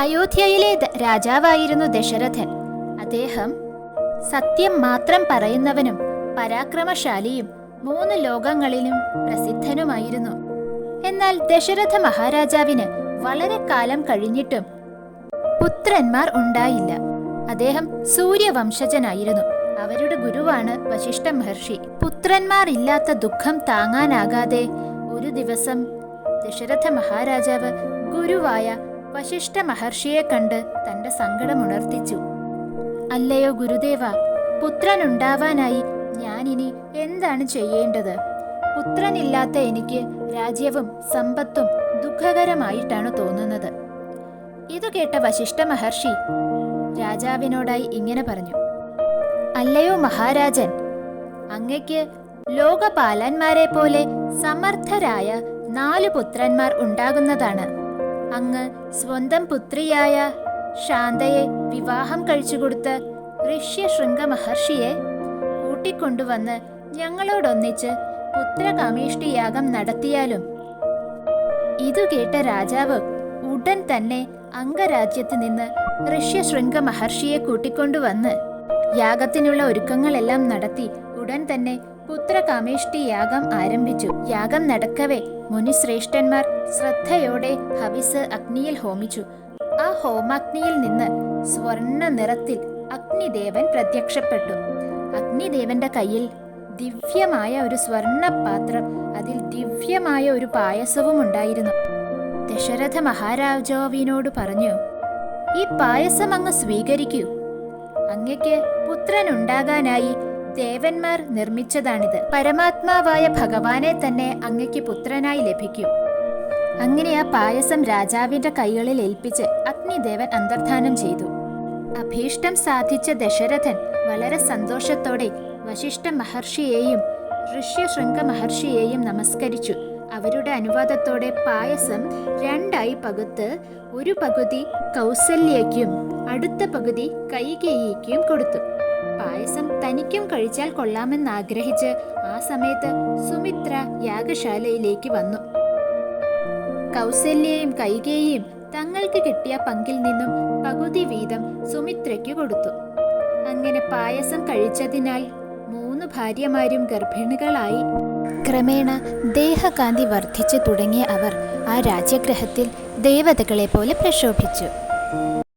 അയോധ്യയിലെ രാജാവായിരുന്നു ദശരഥൻ. അദ്ദേഹം സത്യം മാത്രം പറയുന്നവനും പരാക്രമശാലിയും മൂന്ന് ലോകങ്ങളിലും പ്രസിദ്ധനുമായിരുന്നു. എന്നാൽ ദശരഥ മഹാരാജാവിന് വളരെ കാലം കഴിഞ്ഞിട്ടും പുത്രന്മാർ ഉണ്ടായില്ല. അദ്ദേഹം സൂര്യവംശജനായിരുന്നു. അവരുടെ ഗുരുവാണ് വശിഷ്ഠ മഹർഷി. പുത്രന്മാർ ഇല്ലാത്ത ദുഃഖം താങ്ങാനാകാതെ ഒരു ദിവസം ദശരഥ മഹാരാജാവ് ഗുരുവായ വശിഷ്ഠ മഹർഷിയെ കണ്ട് തന്റെ സങ്കടമുണർത്തിച്ചു. അല്ലയോ ഗുരുദേവ പുത്രനുണ്ടാവാനായി ഞാനിനി എന്താണ് ചെയ്യേണ്ടത്? പുത്രനില്ലാത്ത എനിക്ക് രാജ്യവും സമ്പത്തും ദുഃഖകരമായിട്ടാണ് തോന്നുന്നത്. ഇതു കേട്ട വശിഷ്ഠ മഹർഷി രാജാവിനോടായി ഇങ്ങനെ പറഞ്ഞു. അല്ലയോ മഹാരാജൻ അങ്ങയ്ക്ക് ലോകപാലന്മാരെ പോലെ സമർത്ഥരായ നാലു പുത്രന്മാർ ഉണ്ടാകുന്നതാണ്. അങ്ങ് സ്വന്തം പുത്രിയായ ശാന്തയെ വിവാഹം കഴിച്ചുകൊടുത്ത് ഋഷ്യശൃംഗ മഹർഷിയെ കൂട്ടിക്കൊണ്ടുവന്ന് ഞങ്ങളോടൊന്നിച്ച് പുത്രകാമേഷ്ടിയാഗം നടത്തിയാലും. ഇതു കേട്ട രാജാവ് ഉടൻ തന്നെ അംഗരാജ്യത്ത് നിന്ന് ഋഷ്യശൃംഗ മഹർഷിയെ കൂട്ടിക്കൊണ്ടുവന്ന്. യാഗത്തിനുള്ള ഒരുക്കങ്ങളെല്ലാം നടത്തി ഉടൻ തന്നെ പുത്രകാമേഷ്ടി യാഗം ആരംഭിച്ചു. യാഗം നടക്കവേ. മുനിശ്രേഷ്ഠന്മാർ ശ്രദ്ധയോടെ ഹവിസ് അഗ്നിയിൽ ഹോമിച്ചു. ആ ഹോമാഗ്നിയിൽ നിന്ന് സ്വർണ നിറത്തിൽ അഗ്നിദേവൻ പ്രത്യക്ഷപ്പെട്ടു. അഗ്നിദേവന്റെ കയ്യിൽ ദിവ്യമായ ഒരു സ്വർണ പാത്രം അതിൽ ദിവ്യമായ ഒരു പായസവും ഉണ്ടായിരുന്നു. ദശരഥ മഹാരാജാവിനോട് പറഞ്ഞു ഈ പായസം അങ്ങ് സ്വീകരിക്കൂ. അങ്ങയ്ക്ക് പുത്രനുണ്ടാകാനായി ദേവന്മാർ നിർമ്മിച്ചതാണിത്. പരമാത്മാവായ ഭഗവാനെ തന്നെ അങ്ങയ്ക്ക് പുത്രനായി ലഭിക്കും. അങ്ങനെ ആ പായസം രാജാവിന്റെ കൈകളിൽ ഏൽപ്പിച്ച് അഗ്നിദേവൻ അന്തർധാനം ചെയ്തു. അഭീഷ്ടം സാധിച്ച ദശരഥൻ വളരെ സന്തോഷത്തോടെ വശിഷ്ഠ മഹർഷിയെയും ഋഷ്യശൃംഗ മഹർഷിയെയും നമസ്കരിച്ചു. അവരുടെ അനുവാദത്തോടെ പായസം രണ്ടായി പകുത്ത് ഒരു പകുതി കൗസല്യയ്ക്കും അടുത്ത പകുതി കൈകേയിക്കും കൊടുത്തു. പായസം തനിക്കും കഴിച്ചാൽ കൊള്ളാമെന്ന് ആഗ്രഹിച്ച് ആ സമയത്ത് സുമിത്ര യാഗശാലയിലേക്ക് വന്നു. കൗസല്യയും കൈകേയും തങ്ങൾക്ക് കിട്ടിയ പങ്കിൽ നിന്നും പകുതി വീതം സുമിത്രയ്ക്ക് കൊടുത്തു. അങ്ങനെ പായസം കഴിച്ചതിനാൽ മൂന്ന് ഭാര്യമാരും ഗർഭിണികളായി. ക്രമേണ ദേഹകാന്തി വർദ്ധിച്ചു തുടങ്ങിയ അവർ ആ രാജ്യഗ്രഹത്തിൽ ദേവതകളെ പോലെ പ്രക്ഷോഭിച്ചു